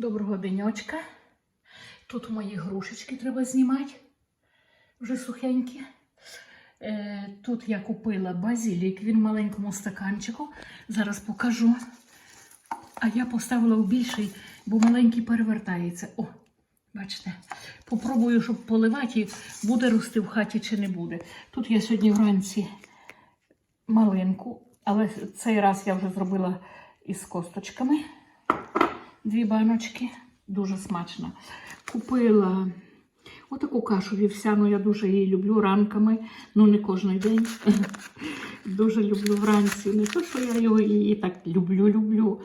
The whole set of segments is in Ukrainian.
Доброго денечка. Тут мої грушечки треба знімати. Вже сухенькі. Е, тут я купила базилік, він в маленькому стаканчику. Зараз покажу. А я поставила в більший, бо маленький перевертається. О, бачите. Попробую, щоб поливати, буде рости в хаті чи не буде. Тут я сьогодні вранці малинку, але цей раз я вже зробила із косточками. Дві баночки, дуже смачно. Купила отаку кашу вівсяну, я дуже її люблю ранками, ну не кожен день. Дуже люблю вранці. Не то, що я її так люблю-люблю,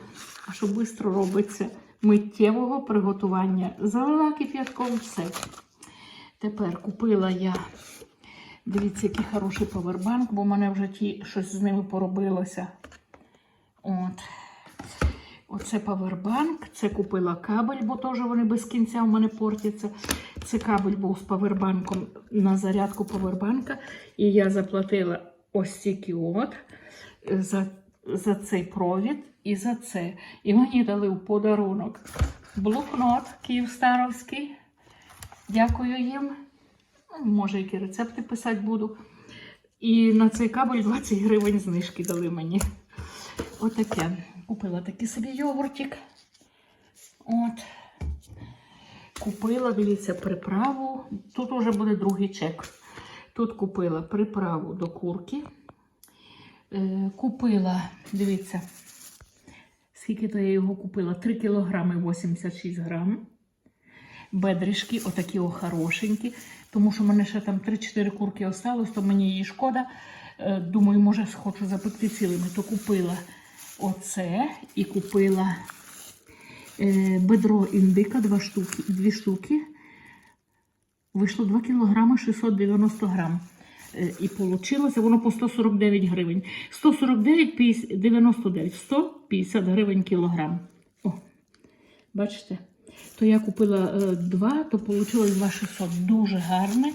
а що швидко робиться миттєвого приготування. Залила кип'ятком все. Тепер купила я, дивіться, який хороший повербанк, бо в мене вже ті щось з ними поробилося. От. Оце павербанк, це купила кабель, бо теж вони без кінця у мене портяться. Це кабель був з павербанком на зарядку павербанка. І я заплатила ось стільки от за, за цей провід і за це. І мені дали в подарунок блокнот Київстаровський. Дякую їм. Ну, Може, які рецепти писати буду. І на цей кабель 20 гривень знижки дали мені. Отаке. Купила такий собі йогуртик. От. Купила, дивіться, приправу. Тут вже буде другий чек. Тут купила приправу до курки. Е, купила, дивіться, скільки то я його купила? 3 кг 86 грам. Бедрішки, отакі о хорошенькі. Тому що в мене ще там 3-4 курки осталось, то мені її шкода. Е, думаю, може, хочу запекти цілими, то купила оце і купила е, бедро індика, два штуки, дві штуки. Вийшло 2 кг 690 грам. Е, І вийшло воно по 149 гривень. 149, 99, 150 гривень кілограм. О, бачите? То я купила е, два, то вийшло 2600. Дуже гарне.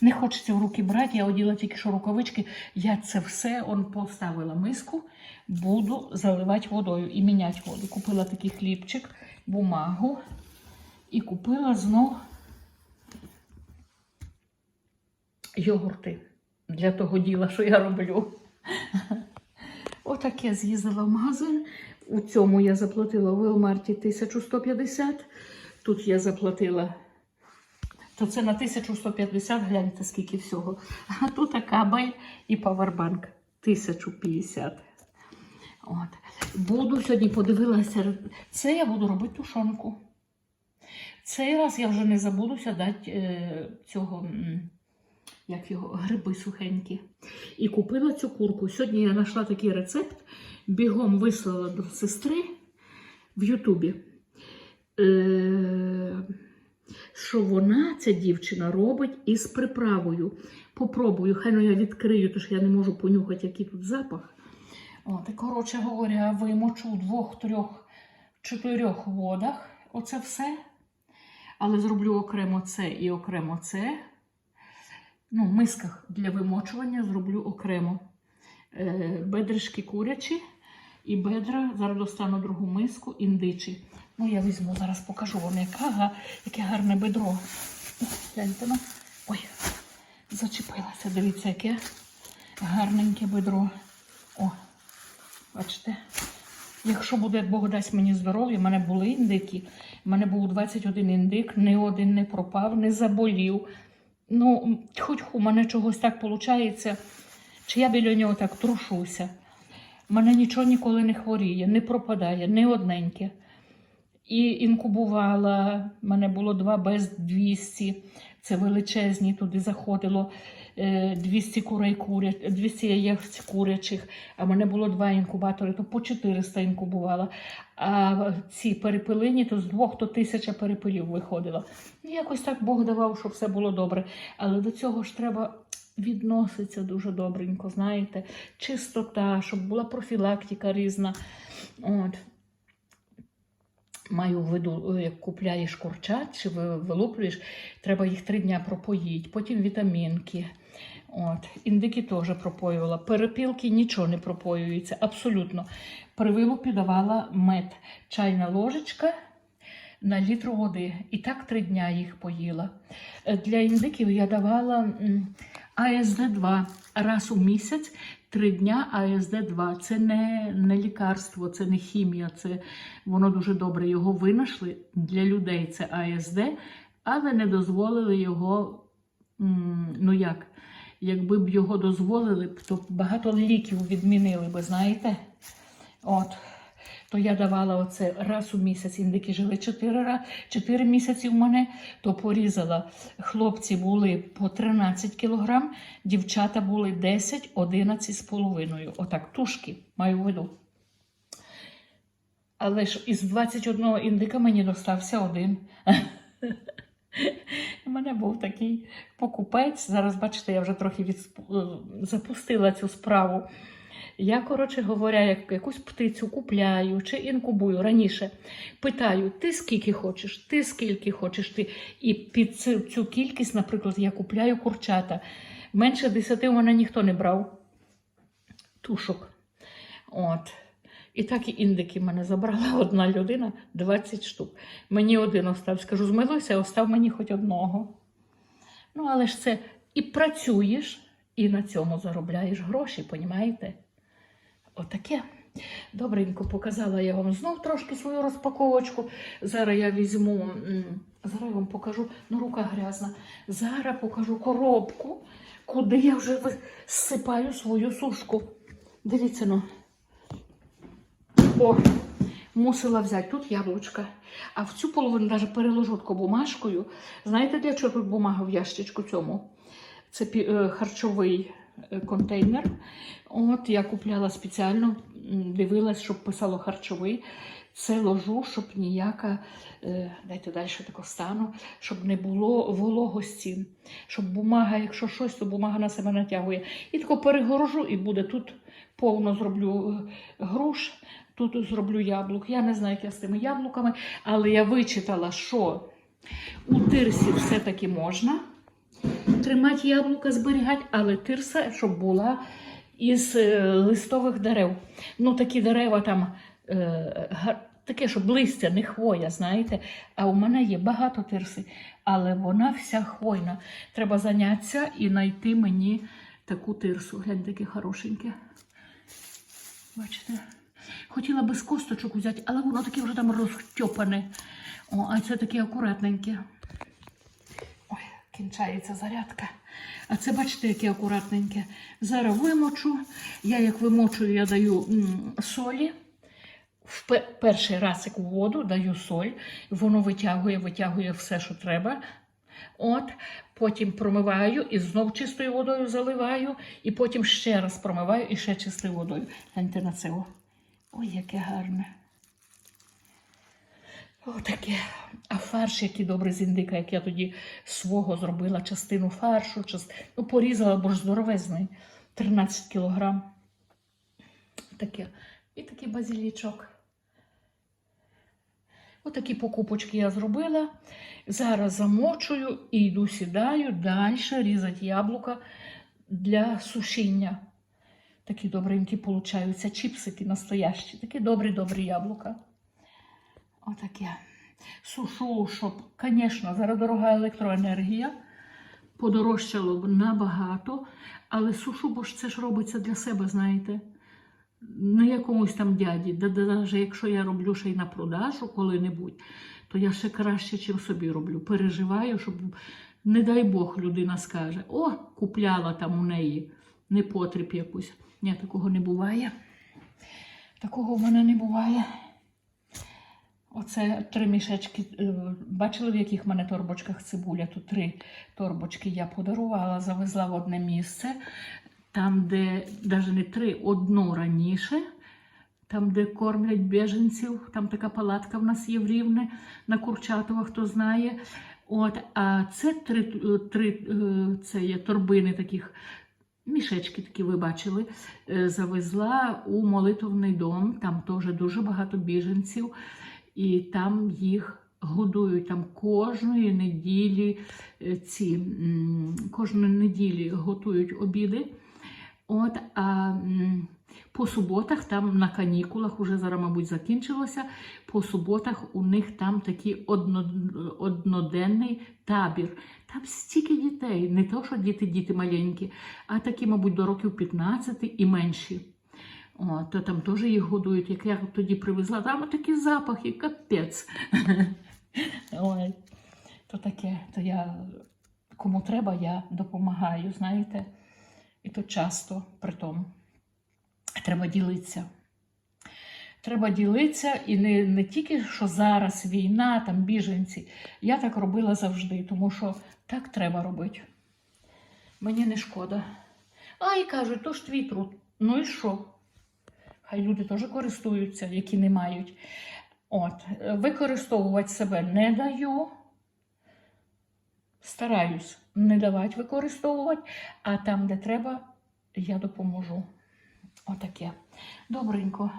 Не хочеться в руки брати, я оділа тільки що рукавички. Я це все он поставила миску, буду заливати водою і міняти воду. Купила такий хлібчик, бумагу і купила знов йогурти для того діла, що я роблю. Отак я з'їздила в магазин. У цьому я заплатила в Велмарті 1150. Тут я заплатила то це на 1150, гляньте, скільки всього. А тут кабель і павербанк 1050. От. Буду сьогодні подивилася. Це я буду робити тушонку. Цей раз я вже не забудуся дати е, цього, як його, гриби сухенькі. І купила цю курку. Сьогодні я знайшла такий рецепт, бігом вислала до сестри в Ютубі. Е, що вона, ця дівчина, робить із приправою. Попробую, хай ну я відкрию, тому що я не можу понюхати, який тут запах. От, і, коротше говоря, вимочу у двох, трьох, чотирьох водах. Оце все. Але зроблю окремо це і окремо це. Ну, в мисках для вимочування зроблю окремо е, бедришки курячі і бедра. Зараз достану другу миску, індичі. Ну, я візьму, зараз покажу вам, яка, яке гарне бедро. Гляньте, ну. Ой, зачепилася. Дивіться, яке гарненьке бедро. О, бачите. Якщо буде, Бог дасть мені здоров'я, в мене були індики, в мене був 21 індик, ні один не пропав, не заболів. Ну, хоч у мене чогось так виходить, чи я біля нього так трушуся. У мене нічого ніколи не хворіє, не пропадає, не одненьке. І інкубувала, в мене було два без 200, це величезні, туди заходило е, 200 курей куря, 200 яєць курячих, а в мене було два інкубатори, то по 400 інкубувала. А ці перепилині, то з двох то тисяча перепилів виходило. І якось так Бог давав, щоб все було добре. Але до цього ж треба відноситися дуже добренько, знаєте, чистота, щоб була профілактика різна. От. Маю в виду, е, як купляєш курчат чи ви- вилуплюєш, треба їх три дня пропоїть, потім вітамінки. От. Індики теж пропоювала. Перепілки нічого не пропоюється, абсолютно. При вилупі давала мед. Чайна ложечка, на літр води. І так три дня їх поїла. Е, Для індиків я давала АСД-2 раз у місяць, три дня АСД-2. Це не, не лікарство, це не хімія, це воно дуже добре. Його винайшли для людей. Це АСД, але не дозволили його. Ну як? Якби б його дозволили, то багато ліків відмінили би, знаєте? От. То я давала оце раз у місяць. Індики жили 4, 4 місяці в мене, то порізала. Хлопці були по 13 кілограм, дівчата були 10, 11 з половиною. Отак, тушки маю в виду. Але ж із 21 індика мені достався один. У мене був такий покупець. Зараз, бачите, я вже трохи відсп- е, запустила цю справу. Я, коротше говоря, як якусь птицю купляю чи інкубую раніше. Питаю, ти скільки хочеш, ти скільки хочеш ти. І під цю, кількість, наприклад, я купляю курчата. Менше 10 у мене ніхто не брав тушок. От. І так і індики мене забрала одна людина 20 штук. Мені один остав. Скажу, змилуйся, остав мені хоч одного. Ну, але ж це і працюєш, і на цьому заробляєш гроші, понімаєте? Отаке. Добренько показала я вам знов трошки свою розпаковочку. Зараз я візьму, зараз я вам покажу, ну рука грязна. Зараз покажу коробку, куди я вже всипаю свою сушку. Дивіться, ну. О, мусила взяти тут яблучка. А в цю половину навіть переложу бумажкою. Знаєте, для чого тут бумага в ящичку цьому? Це е, харчовий контейнер. От я купляла спеціально, дивилась, щоб писало харчовий. Це ложу, щоб ніяка, е, дайте далі тако стану, щоб не було вологості, щоб бумага, якщо щось, то бумага на себе натягує. І тако перегорожу, і буде тут повно зроблю е, груш, тут зроблю яблук. Я не знаю, як я з тими яблуками, але я вичитала, що у тирсі все-таки можна тримати яблука, зберігати, але тирса, щоб була із е, листових дерев. Ну, такі дерева там е, таке, щоб листя, не хвоя, знаєте. А у мене є багато тирси, але вона вся хвойна. Треба зайнятися і знайти мені таку тирсу. Гляньте, таке хорошеньке. Бачите? Хотіла би з косточок взяти, але воно таке вже там розтьопане. О, а це таке акуратненьке. Кінчається зарядка. А це, бачите, яке акуратненьке. Зараз вимочу. Я як вимочую, я даю м, солі. В перший раз як воду даю соль, воно витягує, витягує все, що треба. От, потім промиваю і знов чистою водою заливаю, і потім ще раз промиваю і ще чистою водою. Гляньте на це. Ой, яке гарне. Отаке. А фарш, який добрий з індика, як я тоді свого зробила частину фаршу, част... ну, порізала, бо ж здоровезний, 13 кілограм. Таке. І такий базилічок. Отакі покупочки я зробила. Зараз замочую і йду сідаю далі різати яблука для сушіння. Такі добренькі получаються чіпсики настоящі. Такі добрі-добрі яблука. Отаке. Сушу, щоб, звісно, зараз дорога електроенергія. Подорожчало б набагато, але сушу, бо ж це ж робиться для себе, знаєте. Не якомусь там дяді. Навіть якщо я роблю ще й на продажу коли-небудь, то я ще краще, чим собі роблю. Переживаю, щоб, не дай Бог, людина скаже: о, купляла там у неї непотріб якусь. Ні, такого не буває. Такого в мене не буває. Оце три мішечки. е, Бачили, в яких в мене торбочках цибуля? Тут три торбочки я подарувала, завезла в одне місце. Там, де навіть не три, одну раніше, там, де кормлять біженців, там така палатка в нас є в Рівне на Курчатова, хто знає. От, а це три, три е, це є торбини таких. Мішечки такі ви бачили, е, завезла у молитовний дом, там теж дуже багато біженців, і там їх годують там кожної неділі е, ці кожної неділі готують обіди. От, а по суботах, там на канікулах, уже зараз, мабуть, закінчилося. По суботах у них там такий одно, одноденний табір. Там стільки дітей, не то, що діти, діти маленькі, а такі, мабуть, до років 15 і менші. О, то там теж їх годують. Як я тоді привезла, там такі запахи, капець. Ой, то таке, то я кому треба, я допомагаю, знаєте. І то часто при тому. Треба ділитися. Треба ділитися і не, не тільки що зараз війна, там біженці. Я так робила завжди, тому що так треба робити. Мені не шкода. А і кажуть, то ж твій труд. Ну і що? Хай люди теж користуються, які не мають. От, використовувати себе не даю. Стараюсь не давати використовувати, а там, де треба, я допоможу. Отаке. Добренько.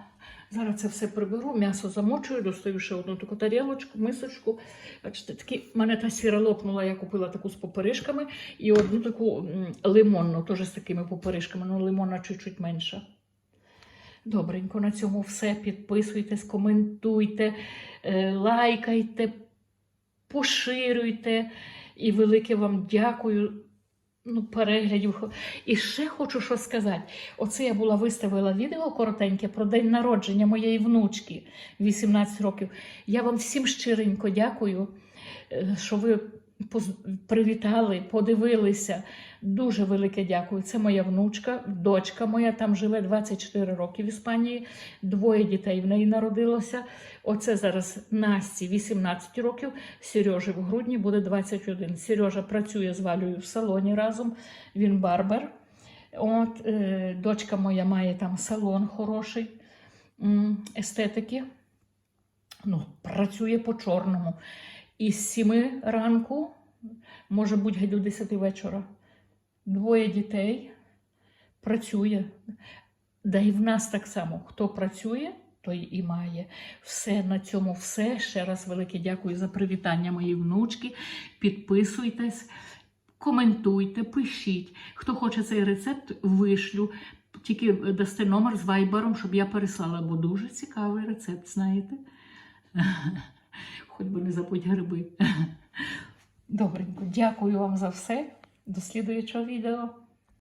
Зараз це все приберу, м'ясо замочую, достаю ще одну таку тарілочку, мисочку. Бачите, такі, мене та сіра лопнула, я купила таку з поперишками і одну таку лимонну, теж з такими поперишками, але лимонна чуть-чуть менша. Добренько, на цьому все. Підписуйтесь, коментуйте, е, лайкайте, поширюйте. І велике вам дякую. Ну, переглядів. І ще хочу що сказати. Оце я була виставила відео коротеньке про день народження моєї внучки 18 років. Я вам всім щиренько дякую, е, що ви привітали, подивилися. Дуже велике дякую. Це моя внучка, дочка моя там живе 24 роки в Іспанії. Двоє дітей в неї народилося. Оце зараз Насті 18 років, Сережі в грудні буде 21. Сережа працює з Валею в салоні разом, він барбер. От, е, дочка моя має там салон хороший естетики. Ну, працює по чорному. Із 7 ранку, може бути геть до 10 вечора. Двоє дітей працює. Да і в нас так само. Хто працює, той і має. Все на цьому все. Ще раз велике дякую за привітання моїй внучки. Підписуйтесь, коментуйте, пишіть. Хто хоче цей рецепт, вишлю. Тільки дасте номер з вайбером, щоб я переслала, бо дуже цікавий рецепт, знаєте. Хоч би не забудь гриби. Добренько, дякую вам за все. До слідуючого відео.